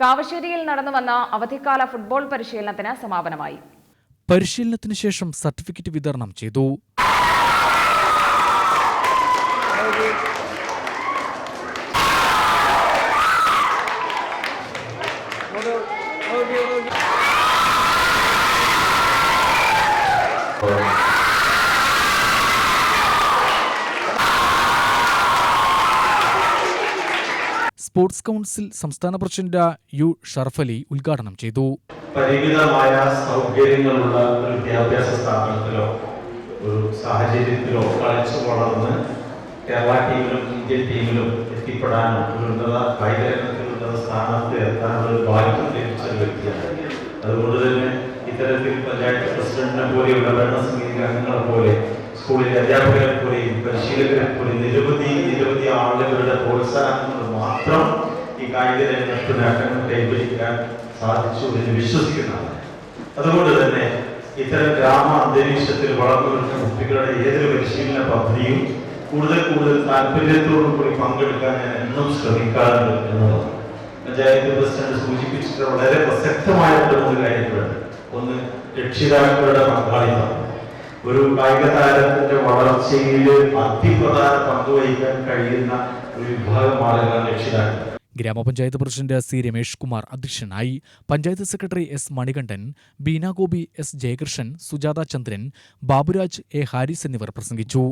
കാവശ്ശേരിയിൽ നടന്നു വന്ന അവധിക്കാല ഫുട്ബോൾ പരിശീലനത്തിന് സമാപനമായി. പരിശീലനത്തിന് ശേഷം സർട്ടിഫിക്കറ്റ് വിതരണം ചെയ്തു. സ്പോർട്സ് കൗൺസിൽ സംസ്ഥാന പ്രസിഡന്റ് യു ഷർഫലി ഉദ്ഘാടനം ചെയ്തു. പരിമിതമായ സൗകര്യങ്ങളുള്ള ഒരു വിദ്യാഭ്യാസ സ്ഥാപനത്തിലോ ഒരു സാഹചര്യത്തിലോ കളിച്ചു വളർന്ന് കേരള ടീമിലും ഇന്ത്യൻ ടീമിലും എത്തിപ്പെടാനും ഒരു ഉന്നത കായികരംഗത്തിൽ ഉന്നത സ്ഥാനത്ത് എത്താനുള്ള ഭാഗ്യം ലഭിച്ച ഒരു വ്യക്തിയാണ്. അതുകൊണ്ട് തന്നെ ഇത്തരത്തിൽ പഞ്ചായത്ത് പ്രസിഡന്റിനെ പോലെയുള്ള ഭരണസമിതി അംഗങ്ങളെ പോലെ സ്കൂളിലെ അധ്യാപകരെ പോലെയും പരിശീലകരെ പോലെയും നിരവധി നിരവധി ആളുകളുടെ പ്രോത്സാഹനങ്ങൾ മാത്രം ഈ കായിക രംഗത്ത് നേട്ടങ്ങൾ കൈവരിക്കാൻ സാധിച്ചു എന്ന് വിശ്വസിക്കുന്നതാണ്. അതുകൊണ്ട് തന്നെ ഇത്തരം ഗ്രാമ അന്തരീക്ഷത്തിൽ വളർന്നു വരുന്ന കുട്ടികളുടെ ഏതൊരു പരിശീലന പദ്ധതിയും കൂടുതൽ കൂടുതൽ താല്പര്യത്തോടു കൂടി പങ്കെടുക്കാൻ ഞാൻ എന്നും ശ്രമിക്കാറുണ്ട് എന്നുള്ളതാണ്. പഞ്ചായത്ത് പ്രസിഡന്റ് സൂചിപ്പിച്ചിട്ടുള്ള വളരെ പ്രസക്തമായിട്ടുള്ള ഒരു കാര്യങ്ങളുണ്ട്. ഒന്ന് രക്ഷിതാക്കളുടെ പങ്കാളിത്തം. ഒരു കായിക താരത്തിന്റെ വളർച്ചയിൽ അതിപ്രധാന പങ്ക് വഹിക്കാൻ കഴിയുന്ന ഒരു വിഭാഗമാണ് ആളുകളാണ് രക്ഷിതാക്കൾ. ഗ്രാമപഞ്ചായത്ത് പ്രസിഡന്റ് സി രമേഷ് കുമാർ അധ്യക്ഷനായി panchayat secretary S Manikandan Beena Gopi S Jayakrishnan Sujatha Chandran Baburaj A Haris എന്നിവർ പ്രസംഗിച്ചു.